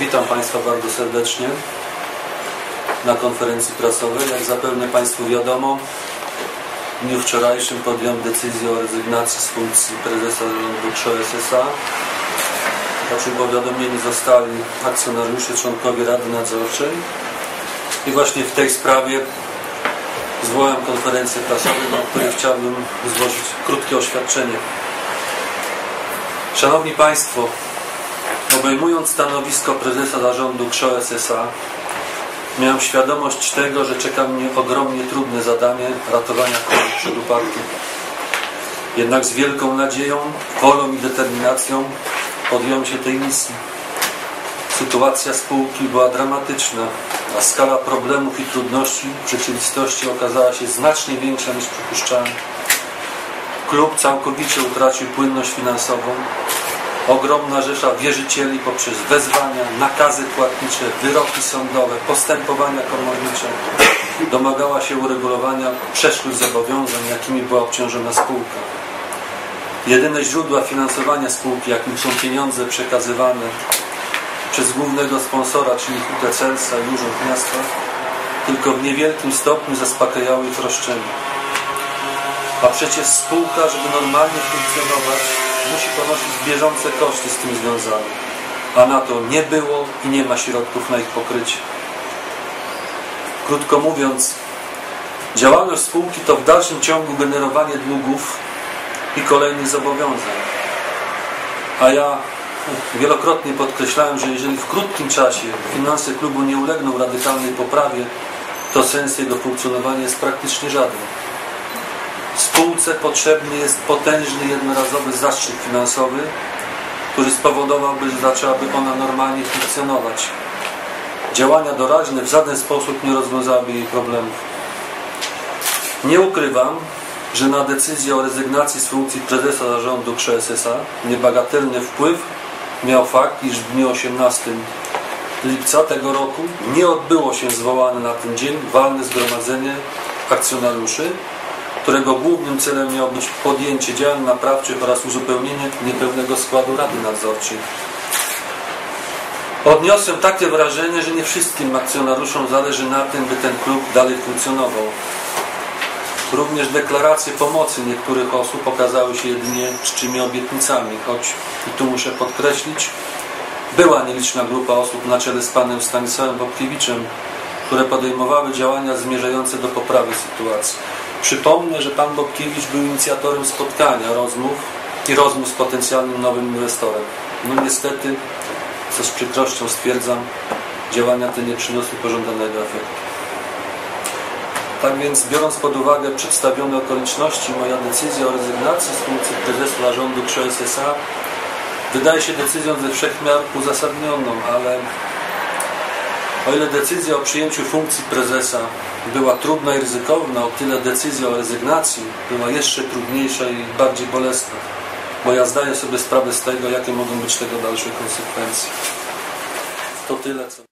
Witam Państwa bardzo serdecznie na konferencji prasowej. Jak zapewne Państwu wiadomo, w dniu wczorajszym podjąłem decyzję o rezygnacji z funkcji prezesa zarządu KRZO SSA. O czym powiadomieni zostali akcjonariusze, członkowie Rady Nadzorczej. I właśnie w tej sprawie zwołałem konferencję prasową, na której chciałbym złożyć krótkie oświadczenie. Szanowni Państwo, obejmując stanowisko prezesa zarządu KRZO SSA, miałem świadomość tego, że czeka mnie ogromnie trudne zadanie ratowania kolei przed upadkiem. Jednak z wielką nadzieją, wolą i determinacją podjąłem się tej misji. Sytuacja spółki była dramatyczna, a skala problemów i trudności w rzeczywistości okazała się znacznie większa niż przypuszczałem. Klub całkowicie utracił płynność finansową. Ogromna rzesza wierzycieli poprzez wezwania, nakazy płatnicze, wyroki sądowe, postępowania komornicze domagała się uregulowania przeszłych zobowiązań, jakimi była obciążona spółka. Jedyne źródła finansowania spółki, jakim są pieniądze przekazywane przez głównego sponsora, czyli UTCELSA i Urząd Miasta, tylko w niewielkim stopniu zaspokajały ich roszczenia. A przecież spółka, żeby normalnie funkcjonować, musi ponosić bieżące koszty z tym związane. A na to nie było i nie ma środków na ich pokrycie. Krótko mówiąc, działalność spółki to w dalszym ciągu generowanie długów i kolejnych zobowiązań. A ja wielokrotnie podkreślałem, że jeżeli w krótkim czasie finanse klubu nie ulegną radykalnej poprawie, to sens jego funkcjonowania jest praktycznie żaden. Spółce potrzebny jest potężny, jednorazowy zastrzyk finansowy, który spowodowałby, że zaczęłaby ona normalnie funkcjonować. Działania doraźne w żaden sposób nie rozwiązałyby jej problemów. Nie ukrywam, że na decyzję o rezygnacji z funkcji prezesa zarządu KRZO SSA niebagatelny wpływ miał fakt, iż w dniu 18 lipca tego roku nie odbyło się zwołane na ten dzień walne zgromadzenie akcjonariuszy, którego głównym celem miało być podjęcie działań naprawczych oraz uzupełnienie niepełnego składu Rady Nadzorczej. Odniosłem takie wrażenie, że nie wszystkim akcjonariuszom zależy na tym, by ten klub dalej funkcjonował. Również deklaracje pomocy niektórych osób okazały się jedynie czczymi obietnicami, choć, i tu muszę podkreślić, była nieliczna grupa osób na czele z panem Stanisławem Bobkiewiczem, które podejmowały działania zmierzające do poprawy sytuacji. Przypomnę, że pan Bobkiewicz był inicjatorem spotkania, rozmów i rozmów z potencjalnym nowym inwestorem. No niestety, co z przykrością stwierdzam, działania te nie przyniosły pożądanego efektu. Tak więc, biorąc pod uwagę przedstawione okoliczności, moja decyzja o rezygnacji z funkcji prezesa zarządu KRZO wydaje się decyzją ze wszechmiar uzasadnioną, ale o ile decyzja o przyjęciu funkcji prezesa była trudna i ryzykowna, o tyle decyzja o rezygnacji była jeszcze trudniejsza i bardziej bolesna, bo ja zdaję sobie sprawę z tego, jakie mogą być tego dalsze konsekwencje. To tyle, co...